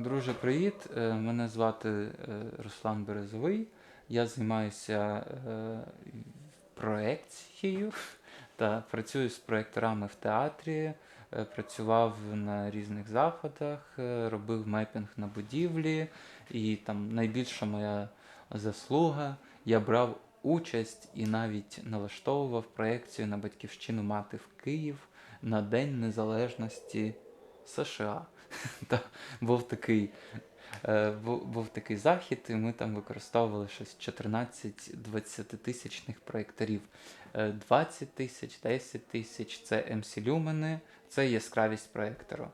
Друже, привіт. Е, Мене звати е, Руслан Березовий. Я займаюся е, проекцією та працюю з проекторами в театрі, працював на різних заходах, робив мепінг на будівлі, і там найбільша моя заслуга. Я брав участь і навіть налаштовував проекцію на батьківщину мати в Київ на День Незалежності США. Та, був такий. е, Був, такий захід, і ми там використовували щось 14-20 тисячних проєкторів. Е, 20 тисяч, 10 тисяч це MC люмени, це яскравість проєктору.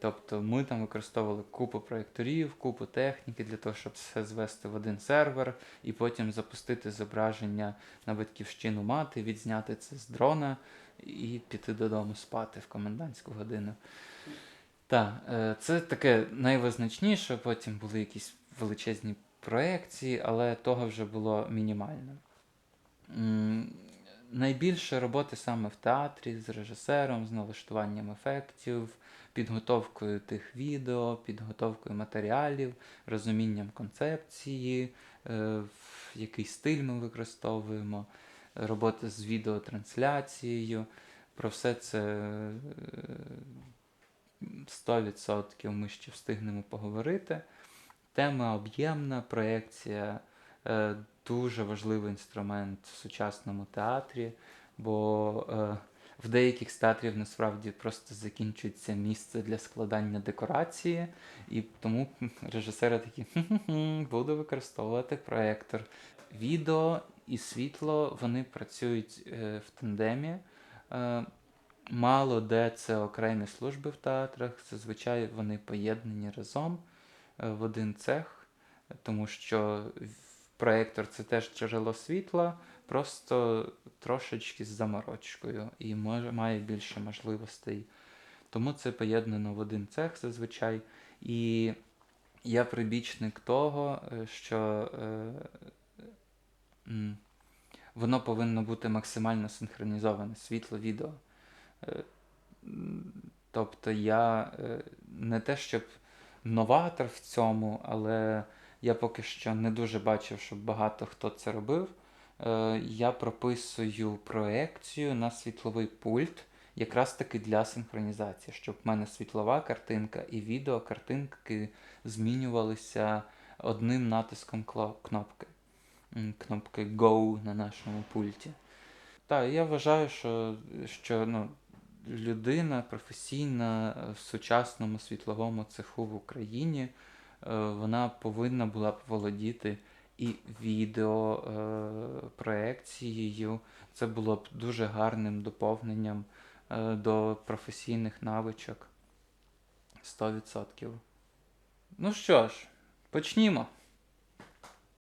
Тобто ми там використовували купу проєкторів, купу техніки для того, щоб все звести в один сервер і потім запустити зображення на батьківщину мати, відзняти це з дрона і піти додому спати в комендантську годину. Так, е, це таке найвизначніше, потім були якісь величезні проекції, але того вже було мінімально. Найбільше роботи саме в театрі з режисером, з налаштуванням ефектів, підготовкою тих відео, підготовкою матеріалів, розумінням концепції, е, в який стиль ми використовуємо, робота з відеотрансляцією. Про все це е, 100% ми ще встигнемо поговорити. Тема об'ємна, проекція е, дуже важливий інструмент в сучасному театрі, бо е, в деяких з театрів насправді просто закінчується місце для складання декорації, і тому режисери такі «Хм-хм-хм, буду використовувати проектор. Відео і світло вони працюють е, в тандемі. Е, Мало де це окремі служби в театрах, зазвичай вони поєднані разом е, в один цех, тому що проектор це теж джерело світла, просто трошечки з заморочкою і має більше можливостей. Тому це поєднано в один цех зазвичай. І я прибічник того, е, що е, воно повинно бути максимально синхронізоване світло, відео. М, Тобто я е, не те, щоб новатор в цьому, але я поки що не дуже бачив, щоб багато хто це робив. Е, Я прописую проекцію на світловий пульт, якраз таки для синхронізації, щоб в мене світлова картинка і відео картинки змінювалися одним натиском кнопки. Кнопки Go на нашому пульті. Так, я вважаю, що, що ну, людина професійна в сучасному світловому цеху в Україні, е, вона повинна була б володіти і відео е. Це було б дуже гарним доповненням е, до професійних навичок. 100%. Ну що ж, почнімо.